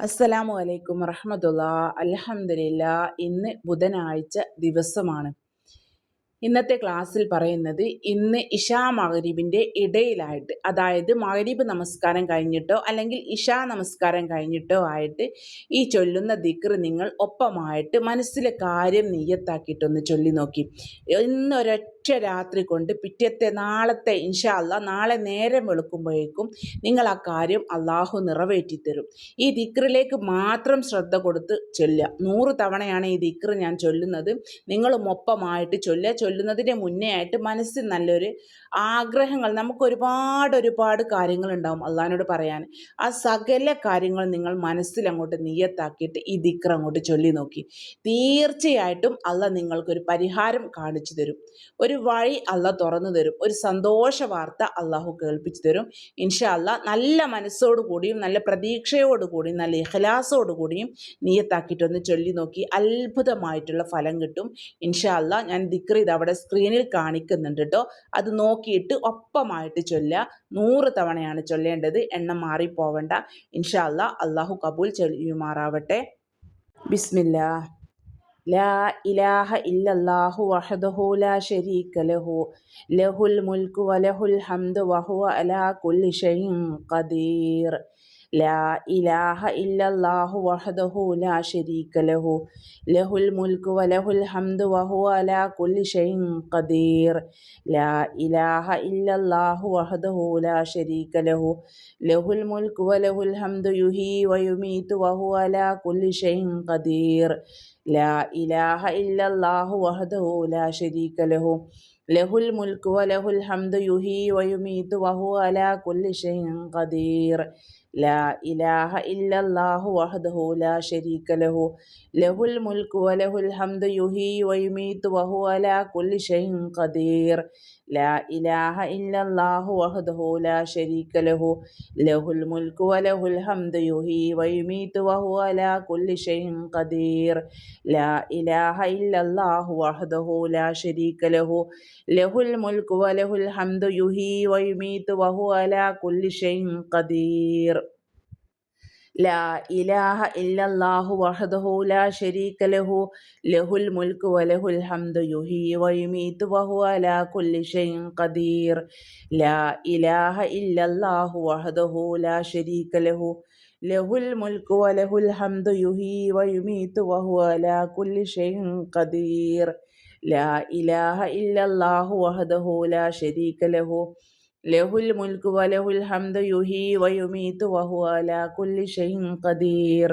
അസ്സലാമു അലൈക്കും വറഹമത്തുള്ള. അലഹമില്ല ഇന്ന് ബുധനാഴ്ച ദിവസമാണ്. ഇന്നത്തെ ക്ലാസ്സിൽ പറയുന്നത് ഇന്ന് ഇഷാ മഹരീബിന്റെ ഇടയിലായിട്ട് അതായത് മഹരീബ് നമസ്കാരം കഴിഞ്ഞിട്ടോ അല്ലെങ്കിൽ ഇഷാ നമസ്കാരം കഴിഞ്ഞിട്ടോ ആയിട്ട് ഈ ചൊല്ലുന്ന ദിക്ർ നിങ്ങൾ ഒപ്പമായിട്ട് മനസ്സിലെ കാര്യം നെയ്യത്താക്കിയിട്ടൊന്ന് ചൊല്ലി നോക്കി ഇന്നൊരൊറ്റ രാത്രി കൊണ്ട് പിറ്റത്തെ നാളത്തെ ഇൻഷാല്ല നാളെ നേരം വെളുക്കുമ്പോഴേക്കും നിങ്ങൾ ആ കാര്യം അള്ളാഹു നിറവേറ്റി തരും ഈ ദിക്റിലേക്ക് മാത്രം ശ്രദ്ധ കൊടുത്ത് ചൊല്ലുക. നൂറ് തവണയാണ് ഈ ദിക്ർ ഞാൻ ചൊല്ലുന്നത്. നിങ്ങളും ഒപ്പമായിട്ട് ചൊല്ലുക. ചൊല്ലുന്നതിന് മുന്നേ ആയിട്ട് മനസ്സിൽ നല്ലൊരു ആഗ്രഹങ്ങൾ നമുക്ക് ഒരുപാട് ഒരുപാട് കാര്യങ്ങൾ ഉണ്ടാവും അള്ളഹാനോട് പറയാൻ. ആ സകല കാര്യങ്ങൾ നിങ്ങൾ മനസ്സിൽ അങ്ങോട്ട് നീയത്താക്കിയിട്ട് ഈ ദിക്ർ അങ്ങോട്ട് ചൊല്ലി നോക്കി. തീർച്ചയായിട്ടും അല്ല നിങ്ങൾക്കൊരു പരിഹാരം കാണിച്ചു തരും. ഒരു വഴി അല്ല തുറന്നു തരും. ഒരു സന്തോഷ വാർത്ത അള്ളാഹു കേൾപ്പിച്ചു തരും. ഇൻഷാ അല്ല നല്ല മനസ്സോടു കൂടിയും നല്ല പ്രതീക്ഷയോടുകൂടിയും നല്ല ഇഹലാസോടു കൂടിയും നീയത്താക്കിയിട്ടൊന്ന് ചൊല്ലി നോക്കി അത്ഭുതമായിട്ടുള്ള ഫലം കിട്ടും. ഇൻഷാ അല്ല ഞാൻ ദിക്ർ ഇത് അവിടെ സ്ക്രീനിൽ കാണിക്കുന്നുണ്ട് കേട്ടോ അത് നോക്കിയിട്ട് ഒപ്പമായിട്ട് ചൊല്ലുക. നൂറ് തവണയാണ് ചൊല്ലേണ്ടത്. എണ്ണം മാറിപ്പോവണ്ട. ഇൻഷാ അല്ല അള്ളാഹു കബൂൽ ചൊല്ലുമാറാവട്ടെ ബിസ്മില്ല. ലാ ഇലാഹ ഇല്ലല്ലാഹു വഹദഹു ലാ ഷരീക ലഹു. ലഹുൽ മുൽക്കു വലഹുൽ ഹംദു വഹുവ അലാ കുല്ലി ഷൈഇൻ ഖദീർ. ലാ ഇലാഹ ഇല്ലല്ലാഹു വഹദഹു ലാ ഷരീക ലഹു. ലഹുൽ മുൽക്കു വലഹുൽ ഹംദു വഹുവ അലാ കുല്ലി ഷൈഇൻ ഖദീർ. ലാ ഇലാഹ ഇല്ലല്ലാഹു വഹദഹു ലാ ഷരീക ലഹു. ലഹുൽ മുൽക്കു വലഹുൽ ഹംദു യുഹീ വയുമീതു വഹുവ അലാ കുല്ലി ഷൈഇൻ ഖദീർ. ലാ ഇലാഹ ഇല്ലല്ലാഹു വഹദഹു ലാ ശരീക ലഹു. ലഹുൽ മുൽക്ക് വലഹുൽ ഹംദു യുഹി വയുമീതു വഹു അലാ കുല്ലി ഷൈഇൻ ഖദീർ. لا إله إلا الله وحده لا شريك له. له الملك وله الحمد يحيي ويميت وهو على كل شيء قدير. لا إله إلا الله وحده لا شريك له. له الملك وله الحمد يحيي ويميت وهو على كل شيء قدير. لا إله إلا الله وحده لا شريك له. له الملك وله الحمد يحيي ويميت وهو على كل شيء قدير. ലാ ഇലാഹ ഇല്ലല്ലാഹു വഹദഹു ലാ ഷരീക ലഹു ലഹുൽ മുൽക്ക് വലഹുൽ ഹംദു യുഹി വയുമീത്ത് വഹു അലാ കുല്ലി ഷൈൻ ഖദീർ. ലാ ഇലാഹ ഇല്ലല്ലാഹു വഹദഹു ലാ ഷരീക ലഹു ലഹുൽ മുൽക്ക് വലഹുൽ ഹംദു യുഹി വയുമീത്ത് വഹു അലാ കുല്ലി ഷൈൻ ഖദീർ. ലാ ഇലാഹ ഇല്ലല്ലാഹു വഹദഹു ലാ ഷരീക ലഹു ലഹുൽ മുൽക്ക് വലഹുൽ ഹംദ് യുഹി വയുമീത്ത് വഹു അല കുല്ലി ഷൈൻ ഖദീർ.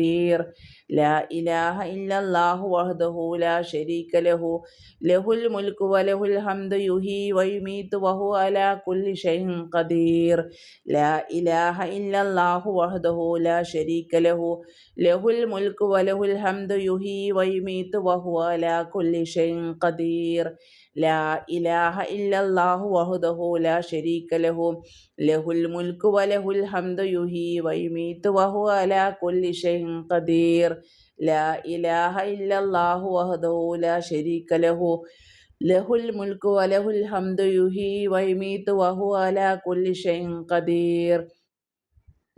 لا ലാ ഇലാഹ ഇല്ലല്ലാഹു വഹ്ദഹു ലാ ശരീക ലഹു ലഹുൽ മുൽക്കു വലഹുൽ ഹംദു യുഹി വയുമീതു വഹു അലാ കുല്ലി കദീർ ഖദീർ. ലാ ഇലാഹ ഇല്ലല്ലാഹു വഹ്ദഹു ലാ ശരീക ലഹു ലഹുൽ വലഹുൽ ഹംദു യുഹി അലാ കുല്ലി ഖദീർ. ലാ ഇലാഹ ഇല്ലല്ലാഹു വഹ്ദഹു ലാ ശരീക ലഹു ലഹുൽ വലഹുൽ ഹംദു യുഹി അലാ കുല്ലി ഖദീർ. ലാ ഇലാഹ ഇല്ലല്ലാഹു വഹദഹു ലാ ശരീക ലഹു. ലഹുൽ മുൽക്കു വലഹുൽ ഹംദു യുഹി വൈമീത്ത് വഹു അലാ കുല്ലി ഷൈൻ ഖദീർ.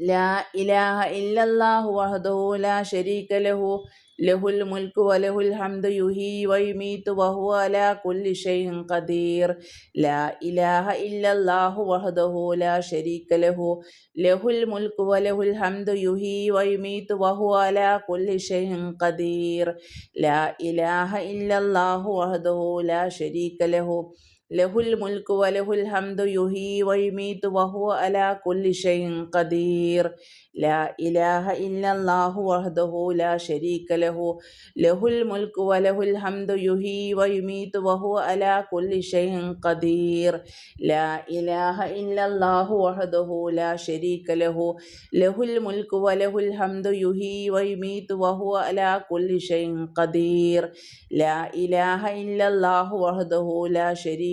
ലാ ഇലാഹ ഇല്ലല്ലാഹു വഹദഹു ലാ ശരീക ലഹു. ലഹുൽ മുൽക്ക് വലഹുൽ ഹംദ് യുഹി വൈമീത്ത് വഹു അല കുല്ലി ഷൈൻ ഖദീർ. ലാ ഇലാഹ ഇല്ലല്ലാഹു വഹദഹു ലാ ശരീക ലഹു. ലഹുൽ മുൽക്ക് വലഹുൽ ഹംദ് യുഹി വൈമീത്ത് വഹു അല കുല്ലി ഷൈൻ ഖദീർ. ലാ ഇലാഹ ഇല്ലല്ലാഹു വഹദഹു ലാ ശരീക ലഹു. ലഹുൽ മുൽക്ക് വലഹുൽ ഹംദു യുഹി വയുമീത്ത് വഹു അല കുല്ലി ഷൈൻ ഖദീർ. ലാ ഇലാഹ ഇല്ലല്ലാഹു വഹ്ദഹു ലാ ശരീക ലഹു. ലഹുൽ മുൽക്ക് വലഹുൽ ഹംദു യുഹി വയുമീത്ത് വഹു അല കുല്ലി ഷൈൻ ഖദീർ. ലാ ഇലാഹ ഇല്ലല്ലാഹു വഹ്ദഹു ലാ ശരീക ലഹു. ലഹുൽ മുൽക്ക് വലഹുൽ ഹംദു യുഹി വയുമീത്ത് വഹു അല കുല്ലി ഷൈൻ ഖദീർ. ലാ ഇലാഹ ഇല്ലല്ലാഹു വഹ്ദഹു ലാ ശരീക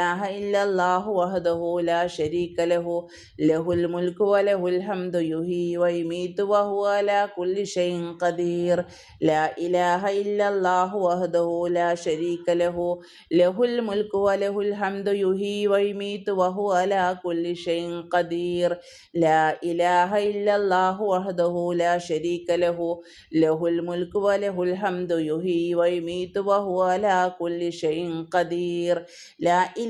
إلا الله وحده لا شريك له له الملك وله الحمد يحيي ويميت وهو على كل شيء قدير. لا إله إلا الله وحده لا شريك له له الملك وله الحمد يحيي ويميت وهو على كل شيء قدير. لا إله إلا الله وحده لا شريك له له الملك وله الحمد يحيي ويميت وهو على كل شيء قدير. لا إله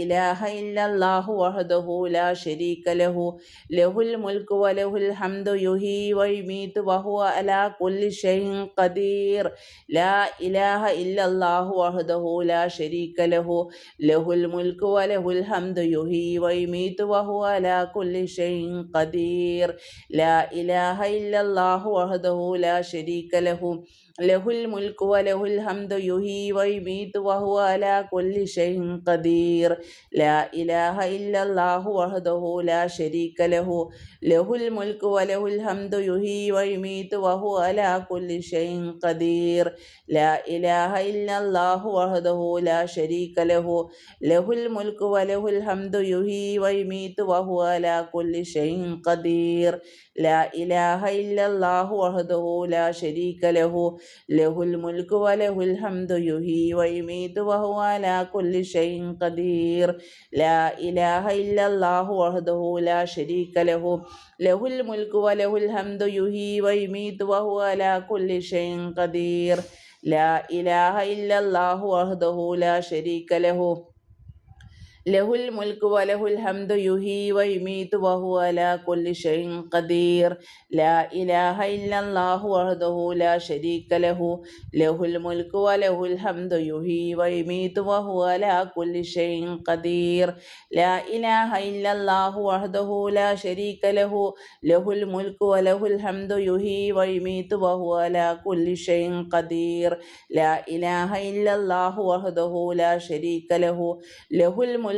إله إلا الله وحده لا شريك له. له الملك وله الحمد يحيي ويميت وهو على كل شيء قدير. لا إله إلا الله وحده لا شريك له. له الملك وله الحمد يحيي ويميت وهو على كل شيء قدير. لا إله إلا الله وحده لا شريك له. ലഹുൽ മുൽക്കു വലഹുൽ ഹംദു യുഹി വൈ മീതു വഹു അല കുല്ലി ഷൈൻ ഖദീർ. ലാ ഇലാഹ ഇല്ലല്ലാഹു വഹദഹു ലാ ശരീക ലഹു. ലഹുൽ മുൽക്കു വലഹുൽ ഹംദു യുഹി വൈ മീതു വഹു അല കുല്ലി ഷൈൻ ഖദീർ. ലാ ഇലാഹ ഇല്ലല്ലാഹു വഹദഹു ലാ ശരീക ലഹു. ലഹുൽ മുൽക്കു വലഹുൽ ഹംദു യുഹി വൈ മീതു വഹു അല കുല്ലി ഷൈൻ ഖദീർ. ലാ ഇലാഹ ഇല്ലല്ലാഹു വഹദഹു ലാ ശരീക ലഹു ലഹുൽ മുൽക്കു വ ലഹുൽ ഹംദു യുഹി വയുമീതു വഹുവ അലാ കുല്ലി ഷൈഇൻ ഖദീർ. ലാ ഇലാഹ ഇല്ലല്ലാഹു വഹദഹു ലാ ശരീക ലഹു ലഹുൽ മുൽക്കു വ ലഹുൽ ഹംദു യുഹി വയുമീതു വഹുവ അലാ കുല്ലി ഷൈഇൻ ഖദീർ. ലാ ലഹുൽ മുൽക്ക് വലഹുൽ ഹംദു യുഹി വയുമീതു വഹു അല കുല്ലി ഷൈൻ ഖദീർ. ലാ ഇലാഹ ഇല്ലല്ലാഹു വഹദഹു ലാ ശരീക ലഹു. ലഹുൽ മുൽക്ക് വലഹുൽ ഹംദു യുഹി വയുമീതു വഹു അല കുല്ലി ഷൈൻ ഖദീർ. ലാ ഇലാഹ ഇല്ലല്ലാഹു വഹദഹു ലാ ശരീക ലഹു. ലഹുൽ മുൽക്ക് വലഹുൽ ഹംദു യുഹി വയുമീതു വഹു അല കുല്ലി ഷൈൻ ഖദീർ. ലാ ഇലാഹ ഇല്ലല്ലാഹു വഹദഹു ലാ ശരീക ലഹു. ലഹുൽ മുൽ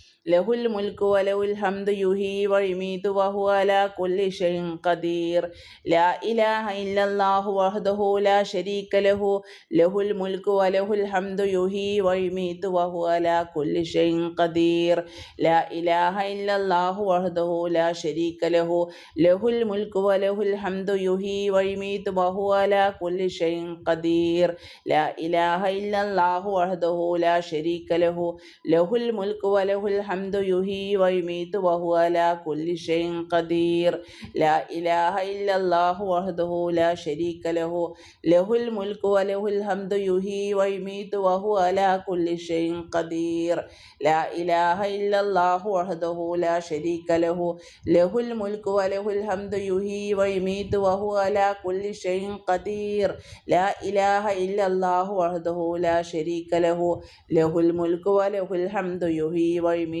ലഹുൽ മുൽക്കു വലഹുൽ ഹംദ് യുഹി വഴിമീതു വഹു അല കുല്ലി ഷൈൻ ഖദീർ. ലാ ഇലാഹ ഇല്ലല്ലാഹു വഹ്ദഹു ലാ ശരീക ലഹു. ലഹുൽ മുൽക്കു വലഹുൽ ഹംദ് യുഹി വഴിമീതു വഹു അല കുല്ലി ഷൈൻ ഖദീർ. ലാ ഇലാഹ ഇല്ലല്ലാഹു വഹ്ദഹു ലാ ശരീക ലഹു. ലഹുൽ മുൽക്കു വലഹുൽ ഹംദ് യുഹി വഴിമീതു വഹു അല കുല്ലി ഷൈൻ ഖദീർ. ലാ ഇലാഹ ഇല്ലല്ലാഹു വഹ്ദഹു ലാ ശരീക ലഹു. ലഹുൽ മുൽക്കു വലഹുൽ الحمد يحيي ويميت وهو على كل شيء قدير. لا إله إلا الله وحده لا شريك له. له الملك وله الحمد يحيي ويميت وهو على كل شيء قدير. لا إله إلا الله وحده لا شريك له. له الملك وله الحمد يحيي ويميت وهو على كل شيء قدير. لا إله إلا الله وحده لا شريك له. له الملك وله الحمد يحيي ويميت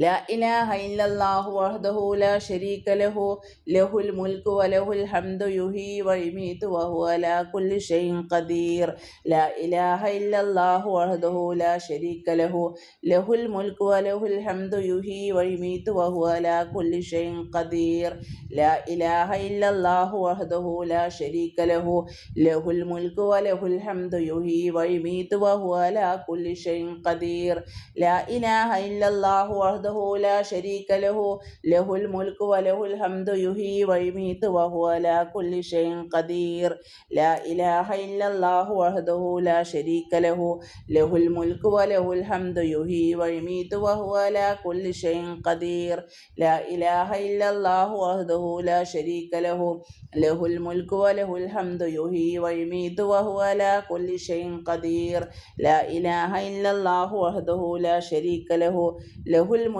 لا إله إلا الله وحده لا شريك له له الملك وله الحمد يحيي ويميت وهو على كل شيء قدير. لا إله إلا الله وحده لا شريك له له الملك وله الحمد يحيي ويميت وهو على كل شيء قدير. لا إله إلا الله وحده لا شريك له له الملك وله الحمد يحيي ويميت وهو على كل شيء قدير. لا إله إلا الله وحده وحده لا شريك له له الملك وله الحمد يحيي ويميت وهو على كل شيء قدير. لا إله إلا الله وحده لا شريك له له الملك وله الحمد يحيي ويميت وهو على كل شيء قدير. لا إله إلا الله وحده لا شريك له له الملك وله الحمد يحيي ويميت وهو على كل شيء قدير. لا إله إلا الله وحده لا شريك له له الملك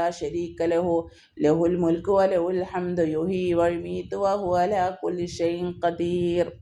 شريك له له الملك وله الحمد يحيي ويميت وهو على كل شيء قدير.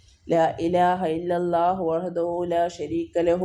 لا إله إلا الله وحده لا شريك له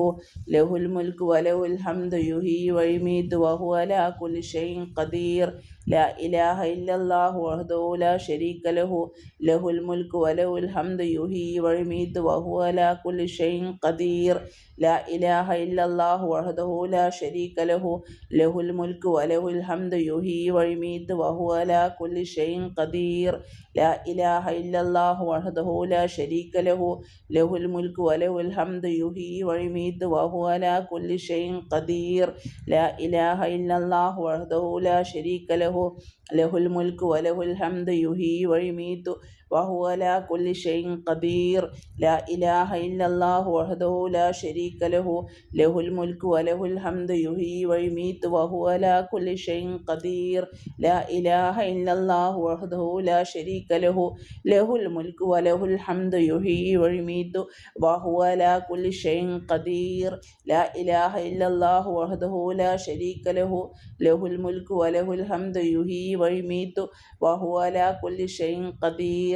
له الملك وله الحمد يحيي ويميت وهو على كل شيء قدير. لا إله إلا الله وحده لا شريك له له الملك وله الحمد يحيي ويميت وهو على كل شيء قدير. لا إله إلا الله وحده لا شريك له له الملك وله الحمد يحيي ويميت وهو على كل شيء قدير. لا إله إلا الله وحده لا شريك له ലഹു ലഹുൽ മുൽക്ക് വലഹുൽ ഹംദ് യുഹി വഴിമീദ് വഹു അല കുല്ലി ഷെയ്ൻ ഖദീർ ലാ ഇലാഹ ഇല്ലല്ലാഹു വഹ്ദഹു ലാ ശരീക ലഹു ലഹുൽ മുൽക്ക് വലഹുൽ ഹംദ് യുഹി വഴിമീദ് وهو على كل شيء قدير. لا إله إلا الله وحده لا شريك له. له الملك وله الحمد يحيي ويميت وهو على كل شيء قدير. لا إله إلا الله وحده لا شريك له. له الملك وله الحمد يحيي ويميت وهو على كل شيء قدير. لا إله إلا الله وحده لا شريك له. له الملك وله الحمد يحيي ويميت وهو على كل شيء قدير.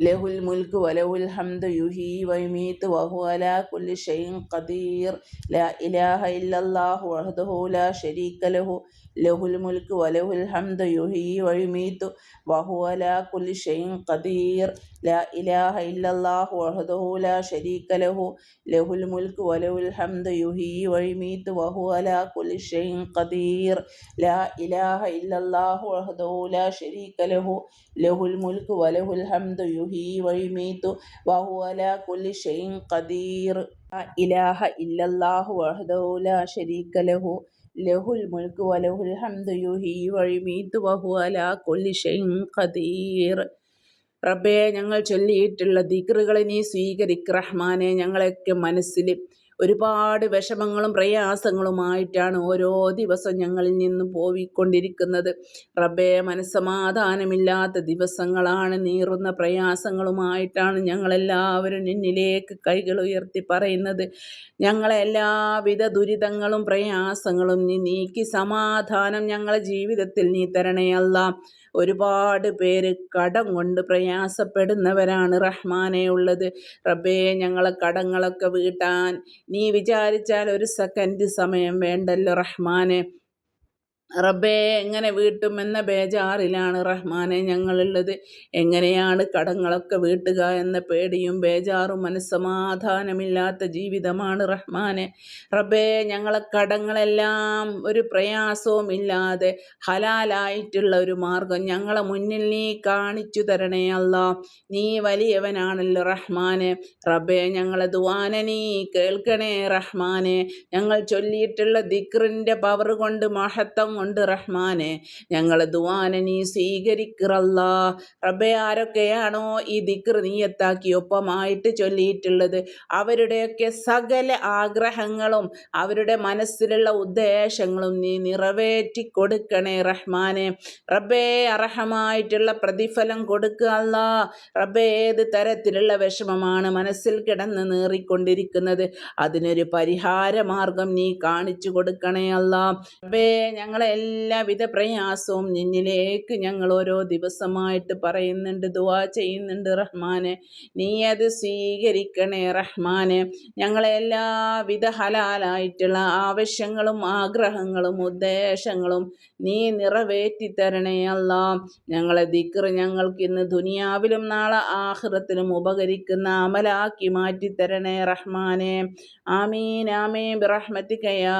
ലഹുൽ മുൽക്ക് വലഹുൽ ഹംദ് യുഹി വൈമീത്ത് വഹു അല കുല്ലി ഷൈൻ ഖദീർ. ലാ ഇലാഹ ഇല്ലല്ലാഹു വഹ്ദഹു ലാ ശരീക ലഹു. ലഹുൽ മുൽക്ക് വലഹുൽ ഹംദ് യുഹി വൈമീത്ത് വഹു അല കുല്ലി ഷൈൻ ഖദീർ. ലാ ഇലാഹ ഇല്ലല്ലാഹു വഹ്ദഹു ലാ ശരീക ലഹു. ലഹുൽ മുൽക്ക് വലഹുൽ ഹംദ് യുഹി വൈമീത്ത് വഹു അല കുല്ലി ഷൈൻ ഖദീർ. ലാ ഇലാഹ ഇല്ലല്ലാഹു വഹ്ദഹു ലാ ശരീക ലഹു. ലഹുൽ മുൽക്ക് വലഹുൽ ഹംദ് യു യുഹീ വൈമീത്തു വഹു അല കുലി ഷെയ്ൻ കദീർ ഇലാഹ ഇല്ലല്ലാഹു വഹദൗല ഷരീക ലഹു. ലഹുൽ മുൽക്ക് വലഹുൽ ഹംദ് യുഹീ വൈമീത്തു വഹു അല കുലി ഷെയ്ൻ കദീർ റബ്ബയെ ഞങ്ങൾ ചൊല്ലിയിട്ടുള്ള ദിക്റുകളെ നീ സ്വീകരിക്ക്. റഹ്മാനെ ഞങ്ങളൊക്കെ മനസ്സിലും ഒരുപാട് വിഷമങ്ങളും പ്രയാസങ്ങളുമായിട്ടാണ് ഓരോ ദിവസം ഞങ്ങളിൽ നിന്നും പോയിക്കൊണ്ടിരിക്കുന്നത് റബ്ബേ മനസ്സമാധാനമില്ലാത്ത ദിവസങ്ങളാണ് നീറുന്ന പ്രയാസങ്ങളുമായിട്ടാണ് ഞങ്ങളെല്ലാവരും നിന്നിലേക്ക് കൈകൾ ഉയർത്തി പറയുന്നത്. ഞങ്ങളെ എല്ലാവിധ ദുരിതങ്ങളും പ്രയാസങ്ങളും നീ നീക്കി സമാധാനം ഞങ്ങളെ ജീവിതത്തിൽ നീ തരണേ തരണയല്ല ഒരുപാട് പേര് കടം കൊണ്ട് പ്രയാസപ്പെടുന്നവരാണ് റഹ്മാനെ ഉള്ളത്. റബ്ബേ ഞങ്ങളെ കടങ്ങളൊക്കെ വീട്ടാൻ നീ വിചാരിച്ചാൽ ഒരു സെക്കൻഡ് സമയം വേണ്ടല്ലോ റഹ്മാനെ. റബ്ബേ എങ്ങനെ വീട്ടുമെന്ന ബേജാറിലാണ് റഹ്മാനെ ഞങ്ങളുള്ളത്. എങ്ങനെയാണ് കടങ്ങളൊക്കെ വീട്ടുക എന്ന പേടിയും ബേജാറും മനസ്സമാധാനമില്ലാത്ത ജീവിതമാണ് റഹ്മാനെ. റബ്ബേ ഞങ്ങളെ കടങ്ങളെല്ലാം ഒരു പ്രയാസവും ഇല്ലാതെ ഹലാലായിട്ടുള്ള ഒരു മാർഗം ഞങ്ങളെ മുന്നിൽ നീ കാണിച്ചു തരണേ അല്ല. നീ വലിയവനാണല്ലോ റഹ്മാനെ. റബ്ബേ ഞങ്ങളെ ദുവാന നീ കേൾക്കണേ റഹ്മാനെ. ഞങ്ങൾ ചൊല്ലിയിട്ടുള്ള ദിക്റിന്റെ പവർ കൊണ്ട് മഹത്വം കൊണ്ട് റഹ്മാനെ. ഞങ്ങളെ ദുവാനെ നീ സ്വീകരിക്കറല്ല. റബ്ബെ ആരൊക്കെയാണോ ഈ ദിക്ർ നീയത്താക്കി ഒപ്പമായിട്ട് ചൊല്ലിയിട്ടുള്ളത്? അവരുടെയൊക്കെ സകല ആഗ്രഹങ്ങളും അവരുടെ മനസ്സിലുള്ള ഉദ്ദേശങ്ങളും നീ നിറവേറ്റി കൊടുക്കണേ റഹ്മാനെ. റബ്ബേ അർഹമായിട്ടുള്ള പ്രതിഫലം കൊടുക്കുക അല്ല. റബ്ബേ ഏത് തരത്തിലുള്ള വിഷമമാണ് മനസ്സിൽ കിടന്ന് നേറിക്കൊണ്ടിരിക്കുന്നത്? അതിനൊരു പരിഹാര മാർഗം നീ കാണിച്ചു കൊടുക്കണേ അല്ല. റബ്ബേ ഞങ്ങളെ എല്ലാവിധ പ്രയാസവും നിന്നിലേക്ക് ഞങ്ങൾ ഓരോ ദിവസമായിട്ട് പറയുന്നുണ്ട് ദുവാ ചെയ്യുന്നുണ്ട്. റഹ്മാനെ നീ അത് സ്വീകരിക്കണേ റഹ്മാനെ. ഞങ്ങളെ എല്ലാവിധ ഹലാലായിട്ടുള്ള ആവശ്യങ്ങളും ആഗ്രഹങ്ങളും ഉദ്ദേശങ്ങളും നീ നിറവേറ്റി തരണേ അല്ല. ഞങ്ങളെ ദിക്ർ ഞങ്ങൾക്ക് ഇന്ന് ദുനിയാവിലും നാളെ ആഹൃതത്തിലും ഉപകരിക്കുന്ന അമലാക്കി മാറ്റി തരണേ റഹ്മാനെ. ആമീൻ ആമീൻ. ബിറഹ്മത്തിക യാ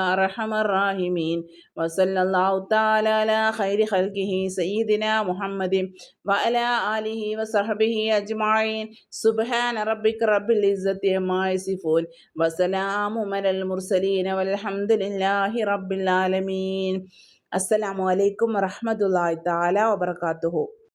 അർഹമർ റാഹിമീൻ വസല്ലല്ലാഹു തആല അലാ ഖൈരി ഖൽഖിഹി സയ്യിദിനാ മുഹമ്മദിൻ وصحبه ആലിഹി വസഹബിഹി ربك رب റബ്ബിക റബ്ബിൽ ഇസ്സത്തി അമ്മാ യസിഫൂൻ. വസലാമു والحمد لله വൽഹംദുലില്ലാഹി റബ്ബിൽ ആലമീൻ. അസ്സലാമു അലൈക്കും الله തആല വബറകാതുഹു